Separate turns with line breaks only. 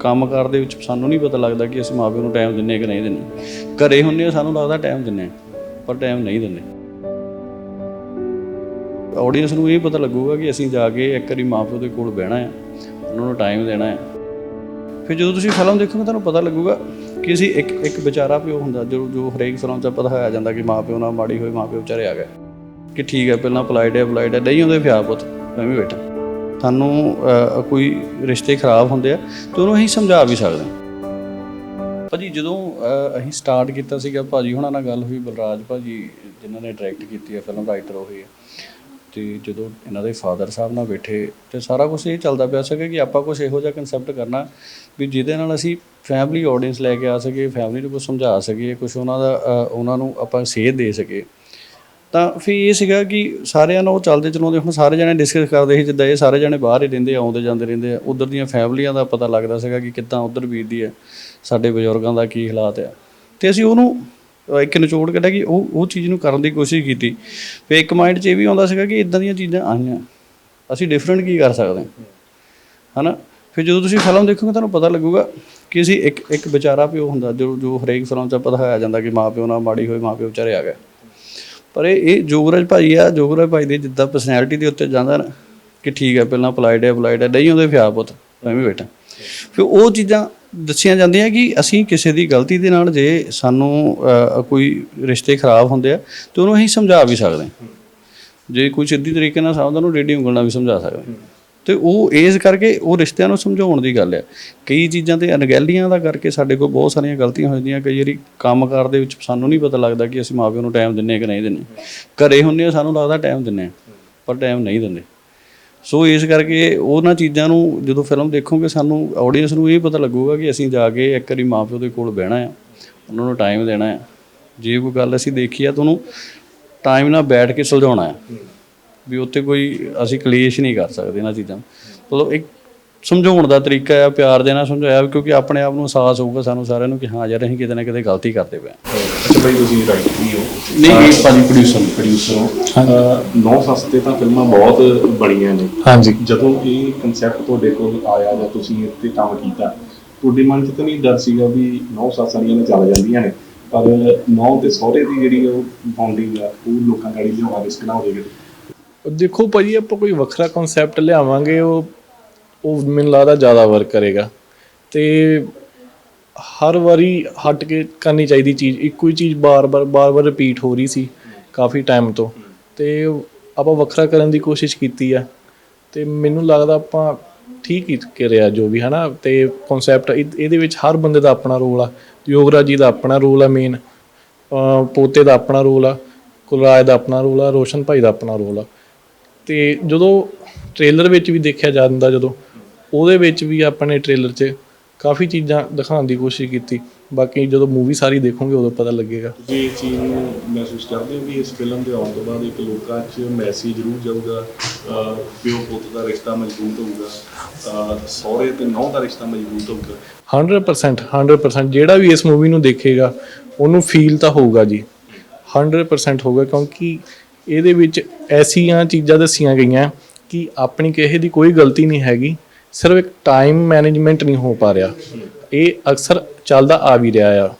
ਕੰਮਕਾਰ ਦੇ ਵਿੱਚ ਸਾਨੂੰ ਨਹੀਂ ਪਤਾ ਲੱਗਦਾ ਕਿ ਅਸੀਂ ਮਾਪਿਆਂ ਨੂੰ ਟਾਈਮ ਦਿੰਨੇ ਕਿ ਨਹੀਂ ਦਿੰਨੇ। ਘਰੇ ਹੁੰਨੇ ਸਾਨੂੰ ਲੱਗਦਾ ਟਾਈਮ ਦਿੰਨੇ ਆ, ਪਰ ਟਾਈਮ ਨਹੀਂ ਦਿੰਦੇ ਆਡੀਅנס ਨੂੰ ਇਹ ਪਤਾ ਲੱਗੂਗਾ ਕਿ ਅਸੀਂ ਜਾ ਕੇ ਇੱਕ ਵਾਰੀ ਮਾਪਿਓ ਦੇ ਕੋਲ ਬਹਿਣਾ ਆ ਉਹਨਾਂ ਨੂੰ ਟਾਈਮ ਦੇਣਾ ਹੈ ਫਿਰ ਜਦੋਂ ਤੁਸੀਂ ਫਿਲਮ ਦੇਖੋਗੇ ਤੁਹਾਨੂੰ ਪਤਾ ਲੱਗੂਗਾ ਕਿ ਅਸੀਂ ਇੱਕ ਇੱਕ ਵਿਚਾਰਾ ਪਿਓ ਹੁੰਦਾ ਜੋ ਜੋ ਹਰੇਕ ਫਿਲਮ 'ਚ ਪਤਾ ਹੋਇਆ ਜਾਂਦਾ ਕਿ ਮਾਪਿਓ ਨਾਲ ਮਾੜੀ ਹੋਈ ਮਾਪਿਓ ਵਿਚਾਰੇ ਆ ਗਏ। ਕਿ ਠੀਕ ਹੈ ਪਹਿਲਾਂ ਪਲਾਈਡ ਹੈ ਪਲਾਈਡ ਹੈ ਨਹੀਂ ਹੁੰਦੇ ਫਿਆ ਪੁੱਤ ਮੈਂ ਵੀ ਬੈਠਾ। ਸਾਨੂੰ ਕੋਈ ਰਿਸ਼ਤੇ ਖਰਾਬ ਹੁੰਦੇ ਆ, ਤੇ ਉਹਨੂੰ ਅਸੀਂ ਸਮਝਾ ਵੀ ਸਕਦੇ ਹਾਂ। ਭਾਜੀ, ਜਦੋਂ ਅਸੀਂ ਸਟਾਰਟ ਕੀਤਾ ਸੀਗਾ, ਭਾਜੀ ਹੁਣਾਂ ਨਾਲ ਗੱਲ ਹੋਈ, ਬਲਰਾਜ ਭਾਜੀ, ਜਿਨ੍ਹਾਂ ਨੇ ਡਾਇਰੈਕਟ ਕੀਤੀ ਹੈ ਫਿਲਮ ਰਾਈਟਰ ਉਹ ਹੀ ਹੈ ਤੇ ਜਦੋਂ ਇਹਨਾਂ ਦੇ ਫਾਦਰ ਸਾਹਿਬ ਨਾਲ ਬੈਠੇ, ਤੇ ਸਾਰਾ ਕੁਝ ਇਹ ਚੱਲਦਾ ਪਿਆ ਸੀਗਾ ਕਿ ਆਪਾਂ ਕੁਝ ਇਹੋ ਜਿਹਾ ਕਨਸੈਪਟ ਕਰਨਾ, ਵੀ ਜਿਹਦੇ ਨਾਲ ਅਸੀਂ ਫੈਮਿਲੀ ਆਡੀਅנס ਲੈ ਕੇ ਆ ਸਕੀਏ ਫੈਮਿਲੀ ਨੂੰ ਕੁਝ ਸਮਝਾ ਸਕੀਏ ਕੁਝ ਉਹਨਾਂ ਦਾ ਉਹਨਾਂ ਨੂੰ ਆਪਾਂ ਸੇਧ ਦੇ ਸਕੀਏ। ਤਾਂ ਫਿਰ ਇਹ ਸੀਗਾ ਕਿ ਸਾਰਿਆਂ ਨੂੰ ਉਹ ਚੱਲਦੇ ਚਲਾਉਂਦੇ ਹੁਣ ਸਾਰੇ ਜਣੇ ਡਿਸਕਸ ਕਰਦੇ ਸੀ, ਜਿੱਦਾਂ ਇਹ ਸਾਰੇ ਜਣੇ ਬਾਹਰ ਹੀ ਰਹਿੰਦੇ ਆਉਂਦੇ ਜਾਂਦੇ ਰਹਿੰਦੇ ਆ, ਉਧਰ ਦੀਆਂ ਫੈਮਲੀਆਂ ਦਾ ਪਤਾ ਲੱਗਦਾ ਸੀਗਾ ਕਿ ਕਿੱਦਾਂ ਉਧਰ ਬੀਤਦੀ ਹੈ, ਸਾਡੇ ਬਜ਼ੁਰਗਾਂ ਦਾ ਕੀ ਹਾਲਾਤ ਆ। ਤੇ ਅਸੀਂ ਉਹਨੂੰ ਇੱਕ ਨਿਚੋੜ ਕੱਢਿਆ ਕਿ ਉਹ ਉਹ ਚੀਜ਼ ਨੂੰ ਕਰਨ ਦੀ ਕੋਸ਼ਿਸ਼ ਕੀਤੀ। ਫਿਰ ਇੱਕ ਮਾਈਂਡ 'ਚ ਇਹ ਵੀ ਆਉਂਦਾ ਸੀਗਾ ਕਿ ਇਦਾਂ ਦੀਆਂ ਚੀਜ਼ਾਂ ਆਈਆਂ। ਅਸੀਂ ਡਿਫਰੈਂਟ ਕੀ ਕਰ ਸਕਦੇ ਹਾਂ? ਹਨਾ? ਫਿਰ ਜਦੋਂ ਤੁਸੀਂ ਫਿਲਮ ਦੇਖੋਗੇ ਤੁਹਾਨੂੰ ਪਤਾ ਲੱਗੂਗਾ ਕਿ ਅਸੀਂ ਇੱਕ ਇੱਕ ਵਿਚਾਰਾ ਪਿਓ ਹੁੰਦਾ, ਜੋ ਜੋ ਹਰੇਕ ਫਿਲਮ 'ਚ ਦਿਖਾਇਆ ਜਾਂਦਾ ਕਿ ਮਾਪਿਓ ਨਾਲ ਮਾੜੀ ਹੋਈ ਮਾਪਿਓ ਵਿਚਾਰੇ ਆ ਗਏ। ਪਰ ਇਹ ਇਹ ਜੋਗਰਾਜ ਭਾਈ ਆ, ਜੋਗਰਾਜ ਭਾਈ ਦੇ ਜਿੱਦਾਂ ਪਰਸਨੈਲਿਟੀ ਦੇ ਉੱਤੇ ਜਾਂਦਾ ਨਾ ਕਿ ਠੀਕ ਹੈ ਪਹਿਲਾਂ ਪਲਾਈਡ ਹੈ ਪਲਾਈਡ ਹੈ ਨਹੀਂ ਹੁੰਦੇ ਫਿਆ ਪੁੱਤ ਐਵੇਂ ਬੈਠਾ। ਫਿਰ ਉਹ ਚੀਜ਼ਾਂ ਦੱਸੀਆਂ ਜਾਂਦੀਆਂ ਕਿ ਅਸੀਂ ਕਿਸੇ ਦੀ ਗਲਤੀ ਦੇ ਨਾਲ ਜੇ ਸਾਨੂੰ ਕੋਈ ਰਿਸ਼ਤੇ ਖਰਾਬ ਹੁੰਦੇ ਆ, ਤੇ ਉਹਨੂੰ ਅਸੀਂ ਸਮਝਾ ਵੀ ਸਕਦੇ ਹਾਂ। ਜੇ ਕੋਈ ਸਿੱਧੀ ਤਰੀਕੇ ਨਾਲ ਸਮਝਦਾ, ਉਹਨੂੰ ਰੇਡੀ ਉਂਗਲ ਨਾਲ ਵੀ ਸਮਝਾ ਸਕਦੇ ਤੇ ਉਹ ਇਸ ਕਰਕੇ ਉਹ ਰਿਸ਼ਤਿਆਂ ਨੂੰ ਸਮਝਾਉਣ ਦੀ ਗੱਲ ਹੈ। ਕਈ ਚੀਜ਼ਾਂ ਤੇ ਅਣਗਹਿਲੀਆਂ ਦਾ ਕਰਕੇ ਸਾਡੇ ਕੋਲ ਬਹੁਤ ਸਾਰੀਆਂ ਗਲਤੀਆਂ ਹੋ ਜਾਂਦੀਆਂ। ਕਈ ਵਾਰੀ ਕੰਮਕਾਰ ਦੇ ਵਿੱਚ ਸਾਨੂੰ ਨਹੀਂ ਪਤਾ ਲੱਗਦਾ ਕਿ ਅਸੀਂ ਮਾਪਿਆਂ ਨੂੰ ਟਾਈਮ ਦਿੰਨੇ ਕਿ ਨਹੀਂ ਦਿੰਨੇ ਘਰੇ ਹੁੰਨੇ ਸਾਨੂੰ ਲੱਗਦਾ ਟਾਈਮ ਦਿੰਨੇ ਆ, ਪਰ ਟਾਈਮ ਨਹੀਂ ਦਿੰਦੇ। ਸੋ ਇਸ ਕਰਕੇ ਉਹਨਾਂ ਚੀਜ਼ਾਂ ਨੂੰ ਜਦੋਂ ਫਿਲਮ ਦੇਖੋਗੇ ਸਾਨੂੰ ਆਡੀਅנס ਨੂੰ ਇਹ ਪਤਾ ਲੱਗੂਗਾ ਕਿ ਅਸੀਂ ਜਾ ਕੇ ਇੱਕ ਵਾਰੀ ਮਾਪਿਓ ਦੇ ਕੋਲ ਬਹਿਣਾ ਆ ਉਹਨਾਂ ਨੂੰ ਟਾਈਮ ਦੇਣਾ ਆ ਜੇ ਕੋਈ ਗੱਲ ਅਸੀਂ ਦੇਖੀ ਆ ਤਾਂ ਉਹਨੂੰ ਟਾਈਮ ਨਾਲ ਬੈਠ ਕੇ ਸੁਲਝਾਉਣਾ ਆ ਵੀ ਉੱਤੇ ਕੋਈ ਅਸੀਂ ਕਲੇਸ਼ ਨਹੀਂ ਕਰ ਸਕਦੇ ਇਹਨਾਂ ਚੀਜ਼ਾਂ ਮਤਲਬ ਇੱਕ ਸਮਝਾਉਣ ਦਾ ਤਰੀਕਾ ਆ ਪਿਆਰ ਦੇ ਨਾਲ ਸਮਝਾਇਆ ਕਿਉਂਕਿ ਆਪਣੇ ਆਪ ਨੂੰ ਅਹਿਸਾਸ ਹੋਊਗਾ ਸਾਨੂੰ ਸਾਰਿਆਂ ਨੂੰ ਕਿ ਹਾਂ ਯਾਰ ਅਸੀਂ ਕਿਤੇ ਨਾ ਕਿਤੇ ਗਲਤੀ ਕਰਦੇ ਪਏ।
ਅੱਛਾ ਭਾਈ ਤੁਸੀਂ ਰਾਈਟ ਵੀ ਹੋ।
ਨਹੀਂ। ਇਹ ਭਾਜੀ ਪ੍ਰੋਡਿਊਸਰ
ਪ੍ਰੋਡਿਊਸਰ ਨੌ ਸਸਤੇ ਤਾਂ ਫਿਲਮਾਂ ਬਹੁਤ ਬਣੀਆਂ ਨੇ।
ਹਾਂਜੀ।
ਜਦੋਂ ਇਹ ਕਨਸੈਪਟ ਤੁਹਾਡੇ ਕੋਲ ਆਇਆ ਜਾਂ ਤੁਸੀਂ ਤੇ ਕੰਮ ਕੀਤਾ ਤੁਹਾਡੇ ਮਨ 'ਚ ਤਾਂ ਨਹੀਂ ਡਰ ਸੀਗਾ ਵੀ ਨੌ ਸੱਸ ਵਾਲੀਆਂ ਨੇ ਚੱਲ ਜਾਂਦੀਆਂ ਨੇ। ਪਰ ਨੌ ਤੇ ਸਹੁਰੇ ਦੀ ਜਿਹੜੀ ਉਹ ਬੌਂਡਿੰਗ ਆ ਉਹ ਲੋਕਾਂ ਗਾੜੀ ਲਿਆਉਣਾ ਰਿਸਕ ਨਾ ਹੋ ਜਾਵੇ
ਦੇਖੋ ਭਾਜੀ, ਆਪਾਂ ਕੋਈ ਵੱਖਰਾ ਕਨਸੈਪਟ ਲਿਆਵਾਂਗੇ, ਉਹ ਉਹ ਮੈਨੂੰ ਲੱਗਦਾ ਜ਼ਿਆਦਾ ਵਰਕ ਕਰੇਗਾ। ਤੇ ਹਰ ਵਾਰੀ ਹਟ ਕੇ ਕਰਨੀ ਚਾਹੀਦੀ ਚੀਜ਼, ਇੱਕੋ ਹੀ ਚੀਜ਼ ਬਾਰ-ਬਾਰ ਬਾਰ-ਬਾਰ ਰਿਪੀਟ ਹੋ ਰਹੀ ਸੀ ਕਾਫੀ ਟਾਈਮ ਤੋਂ। ਤੇ ਆਪਾਂ ਵੱਖਰਾ ਕਰਨ ਦੀ ਕੋਸ਼ਿਸ਼ ਕੀਤੀ ਆ। ਤੇ ਮੈਨੂੰ ਲੱਗਦਾ ਆਪਾਂ ਠੀਕ ਹੀ ਕਰਿਆ ਜੋ ਵੀ, ਹਨਾ? ਤੇ ਕਨਸੈਪਟ ਇਹਦੇ ਵਿੱਚ ਹਰ ਬੰਦੇ ਦਾ ਆਪਣਾ ਰੋਲ ਆ। ਯੋਗਰਾਜ ਜੀ ਦਾ ਆਪਣਾ ਰੋਲ ਆ ਮੇਨ ਪੋਤੇ ਦਾ ਆਪਣਾ ਰੋਲ ਆ। ਕੁਲਰਾਜ ਦਾ ਆਪਣਾ ਰੋਲ ਆ। ਰੋਸ਼ਨ ਭਾਈ ਦਾ ਆਪਣਾ ਰੋਲ ਆ। ਤੇ ਜਦੋਂ ਟ੍ਰੇਲਰ ਵਿੱਚ ਵੀ ਦੇਖਿਆ ਜਾਂਦਾ ਜਦੋਂ ਉਹਦੇ ਵਿੱਚ ਵੀ ਆਪਣੇ ਟ੍ਰੇਲਰ 'ਚ ਕਾਫੀ ਚੀਜ਼ਾਂ ਦਿਖਾਉਣ ਦੀ ਕੋਸ਼ਿਸ਼ ਕੀਤੀ। ਬਾਕੀ ਜਦੋਂ ਮੂਵੀ ਸਾਰੀ ਦੇਖੋਗੇ ਉਦੋਂ ਪਤਾ ਲੱਗੇਗਾ।
ਤੁਸੀਂ ਇਹ ਚੀਜ਼ ਨੂੰ ਮਹਿਸੂਸ ਕਰਦੇ ਹੋ ਵੀ ਇਸ ਫਿਲਮ ਦੇ ਆਉਣ ਤੋਂ ਬਾਅਦ ਇੱਕ ਲੋਕਾਂ 'ਚ ਮੈਸੇਜ ਜ਼ਰੂਰ ਜਾਊਗਾ ਪਿਓ ਪੁੱਤ ਦਾ ਰਿਸ਼ਤਾ ਮਜ਼ਬੂਤ ਹੋਊਗਾ ਸਹੁਰੇ ਤੇ ਨੌਂ ਦਾ ਰਿਸ਼ਤਾ ਮਜ਼ਬੂਤ ਹੋਊਗਾ।
100% 100% ਜਿਹੜਾ ਵੀ ਇਸ ਮੂਵੀ ਨੂੰ ਦੇਖੇਗਾ ਉਹਨੂੰ ਫੀਲ ਤਾਂ ਹੋਊਗਾ ਜੀ। 100% ਹੋਊਗਾ ਕਿਉਂਕਿ ਇਹਦੇ ਵਿੱਚ ਐਸੀਆਂ ਚੀਜ਼ਾਂ ਦੱਸੀਆਂ ਗਈਆਂ ਕਿ ਆਪਣੀ ਕਿਸੇ ਦੀ ਕੋਈ ਗਲਤੀ ਨਹੀਂ ਹੈਗੀ, ਸਿਰਫ ਇੱਕ ਟਾਈਮ ਮੈਨੇਜਮੈਂਟ ਨਹੀਂ ਹੋ ਪਾ ਰਿਹਾ। ਇਹ ਅਕਸਰ ਚੱਲਦਾ ਆ ਵੀ ਰਿਹਾ ਆ।